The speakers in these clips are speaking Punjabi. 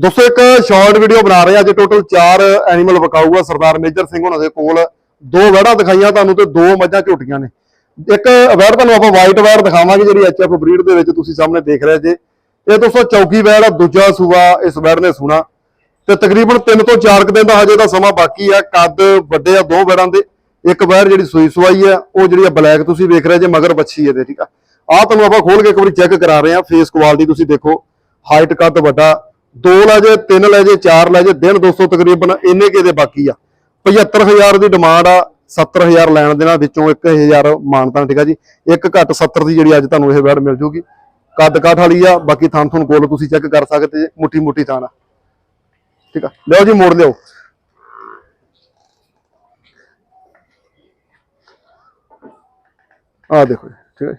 ਦੋਸਤੋ, ਇੱਕ ਸ਼ਾਰਟ ਵੀਡੀਓ ਬਣਾ ਰਹੇ ਆ ਅੱਜ ਟੋਟਲ 4 ਐਨੀਮਲ ਵਿਕਾਊਗਾ। ਸਰਦਾਰ ਮੇਜਰ ਸਿੰਘ ਉਹਨਾਂ ਦੇ ਕੋਲ ਦੋ ਵੜਾ ਦਿਖਾਈਆਂ ਤੁਹਾਨੂੰ ਤੇ ਦੋ ਮੱਝਾਂ ਝੋਟੀਆਂ ਨੇ। ਇੱਕ ਵੈੜ ਤੁਹਾਨੂੰ ਆਪਾਂ ਵਾਈਟ ਵੈੜ ਦਿਖਾਵਾਂਗੇ, ਜਿਹੜੀ ਐਚਐਫ ਬਰੀਡ ਦੇ ਵਿੱਚ ਤੁਸੀਂ ਸਾਹਮਣੇ ਦੇਖ ਰਹੇ ਜੇ। ਇਹ ਦੋਸਤੋ, ਚੌਕੀ ਵੈੜ ਆ, ਦੂਜਾ ਸੂਆ ਇਸ ਵੈੜ ਨੇ ਸੁਣਾ। ਤੇ ਤਕਰੀਬਨ 3 ਤੋਂ 4 ਕੁ ਦਿਨ ਦਾ ਹਜੇ ਦਾ ਸਮਾਂ ਬਾਕੀ ਆ। ਕੱਦ ਵੱਡੇ ਆ ਦੋ ਵੈੜਾਂ ਦੇ। ਇੱਕ ਵੈੜ ਜਿਹੜੀ ਸੂਈ ਸਵਾਈ ਆ, ਉਹ ਜਿਹੜੀ ਆ ਬਲੈਕ ਤੁਸੀਂ ਵੇਖ ਰਹੇ ਜੇ, ਮਗਰ ਬੱਛੀ ਇਹਦੇ, ਠੀਕ ਆ। ਆ ਤੁਹਾਨੂੰ ਆਪਾਂ ਖੋਲ ਕੇ ਇੱਕ ਵਾਰੀ ਚੈੱਕ ਕਰਾ ਰਹੇ ਆ ਫੇਸ ਕੁਆਲਿਟੀ ਤੁਸੀਂ ਦੇਖੋ। ਹਾਈਟ ਕੱਦ ਵੱਡਾ। ਦੋ ਲੈ ਜੇ ਤਿੰਨ ਲੈ ਜੇ ਚਾਰ ਲੈ ਜੇ ਦਿਨ 200 ਤਕਰੀਬਨ ਇੰਨੇ ਕੇ ਦੇ ਬਾਕੀ ਆ। 75000 ਦੀ ਡਿਮਾਂਡ ਆ 70000 ਲੈਣ ਦੇਣਾ ਵਿੱਚੋਂ 1000 ਮਾਨਤਾ ਠੀਕ ਆ ਜੀ? ਇੱਕ ਘੱਟ 70 ਦੀ ਜਿਹੜੀ ਅੱਜ ਤੁਹਾਨੂੰ ਇਹ ਵੈੜ ਮਿਲ ਜੂਗੀ। ਕੱਦ ਕਾਠ ਵਾਲੀ ਆ ਬਾਕੀ ਥਾਂ ਥੁਣ ਕੋਲ ਤੁਸੀਂ ਚੈੱਕ ਕਰ ਸਕਦੇ ਜੇ ਮੁੱਠੀ ਮੁੱਠੀ ਥਾਂ ਆ ਠੀਕ ਆ? ਲਿਓ ਜੀ ਮੋੜ ਲਿਓ। ਆ ਦੇਖੋ ਜੀ, ਠੀਕ ਹੈ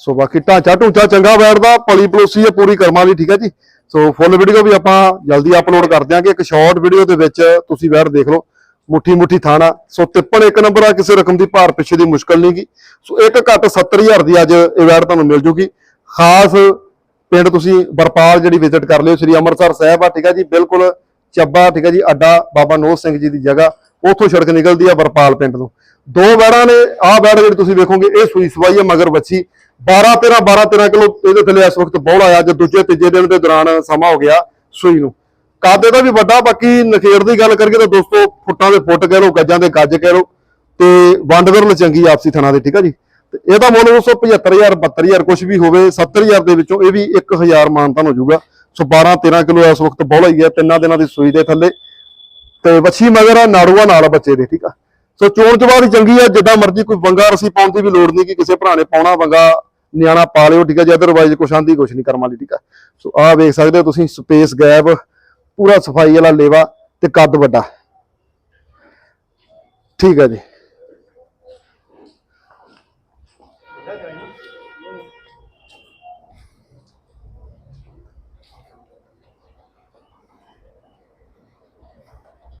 ਸੋ ਬਾਕੀ ਢਾਂਚਾ ਢੂਚਾ ਚੰਗਾ ਬੈਠਦਾ ਪਲੀ ਪਲੋਸੀ ਹੈ ਪੂਰੀ ਕਰਮਾਂ ਦੀ ਠੀਕ ਹੈ ਜੀ? ਸੋ ਫੁੱਲ ਵੀਡੀਓ ਵੀ ਆਪਾਂ ਜਲਦੀ ਅਪਲੋਡ ਕਰ ਦਿਆਂਗੇ। ਇੱਕ ਸ਼ਾਰਟ ਵੀਡੀਓ ਦੇ ਵਿੱਚ ਤੁਸੀਂ ਬੈਠ ਦੇਖ ਲਓ ਮੁੱਠੀ ਮੁੱਠੀ ਥਾਣਾ। ਸੋ ਤਿੱਪਣ ਇੱਕ ਨੰਬਰ ਆ, ਕਿਸੇ ਰਕਮ ਦੀ ਭਾਰ ਪਿੱਛੇ ਦੀ ਮੁਸ਼ਕਲ ਨਹੀਂਗੀ ਸੋ ਇੱਕ ਘੱਟ 70000 ਦੀ ਅੱਜ ਇਹ ਵੈੜ ਤੁਹਾਨੂੰ ਮਿਲ ਜੂਗੀ। ਖਾਸ ਪਿੰਡ ਤੁਸੀਂ ਬਰਪਾਲ ਜਿਹੜੀ ਵਿਜ਼ਿਟ ਕਰ ਲਿਓ, ਸ੍ਰੀ ਅੰਮ੍ਰਿਤਸਰ ਸਾਹਿਬ ਆ, ਠੀਕ ਆ ਜੀ? ਬਿਲਕੁਲ ਚੱਬਾ, ਠੀਕ ਹੈ ਜੀ? ਅੱਡਾ ਬਾਬਾ ਨੋਹ ਸਿੰਘ ਜੀ ਦੀ ਜਗ੍ਹਾ। ਉੱਥੋਂ ਸੜਕ ਨਿਕਲਦੀ ਆ ਬਰਪਾਲ ਪਿੰਡ ਤੋਂ। ਦੋ ਵੈੜਾਂ ਨੇ, ਆਹ ਵੈੜ ਜਿਹੜੀ ਤੁਸੀਂ ਵੇਖੋਗੇ, ਇਹ ਸੂਈ ਸਵਾਈ ਹੈ ਮਗਰ ਬੱਚੀ 12 13 12 13 ਕਿਲੋ ਇਹਦੇ ਥੱਲੇ ਇਸ ਵਕਤ ਬੌਲ ਆਇਆ, ਜੇ ਦੂਜੇ, ਤੀਜੇ ਦਿਨ ਦੇ ਦੌਰਾਨ ਸਮਾਂ ਹੋ ਗਿਆ ਸੂਈ ਨੂੰ। ਕਾਦੇ ਇਹਦਾ ਵੀ ਵੱਡਾ, ਬਾਕੀ ਨਖੇੜ ਦੀ ਗੱਲ ਕਰੀਏ ਤਾਂ ਦੋਸਤੋ, ਫੁੱਟਾਂ ਦੇ ਫੁੱਟ ਕਹਿ ਲਓ, ਗੱਜਾਂ ਦੇ ਗੱਜ ਕਹਿ ਲਓ, ਤੇ ਵੰਡ ਵਿਰਲ ਚੰਗੀ ਆਪਸੀ ਥਣਾ ਦੇ, ਠੀਕ ਆ ਜੀ? ਤੇ ਇਹਦਾ ਮੁੱਲ ਦੋਸਤੋ 75000 72000 ਕੁਝ ਵੀ ਹੋਵੇ 70000 ਦੇ ਵਿੱਚੋਂ ਇਹ ਵੀ 1000 ਮਾਨਤਾਨ ਹੋ ਜਾਊਗਾ। ਸੋ 12 13 ਕਿਲੋ ਇਸ ਵਕਤ ਬੌਲ ਹੀ ਹੈ, ਤਿੰਨਾਂ ਦਿਨਾਂ ਦੀ ਸੂਈ ਦੇ ਥੱਲੇ। ਤੇ ਵੱਛੀ ਮਗਰ ਆ ਨਾੜੂਆ ਨਾਲ ਬੱਚੇ ਦੇ, ਠੀਕ ਆ? ਸੋ ਚੋਣ ਚਵਾਰ ਬਾਅਦ ਚੰਗੀ ਆ, ਜਿੱਦਾਂ ਮਰਜ਼ੀ ਕੋਈ ਵੰਗਾ ਰਸੀ ਪਾਉਣ ਦੀ ਵੀ ਲੋੜ ਨਹੀਂ ਕਿ ਕਿਸੇ ਭਰਾ ਨੇ ਪਾਉਣਾ, ਵੰਗਾ ਨਿਆਣਾ ਪਾ ਲਿਓ, ਠੀਕ ਆ, ਜੇ ਅਦਰਵਾਈਜ਼ ਕੁਛ ਆਂਦੀ ਕੁਛ ਨਹੀਂ ਕਰਮ ਵਾਲੀ, ਠੀਕ ਆ। ਸੋ ਆਹ ਵੇਖ ਸਕਦੇ ਹੋ ਤੁਸੀਂ ਸਪੇਸ ਗੈਪ ਪੂਰਾ ਸਫ਼ਾਈ ਵਾਲਾ ਲੇਵਾ ਤੇ ਕੱਦ ਵੱਡਾ। ਠੀਕ ਆ ਜੀ।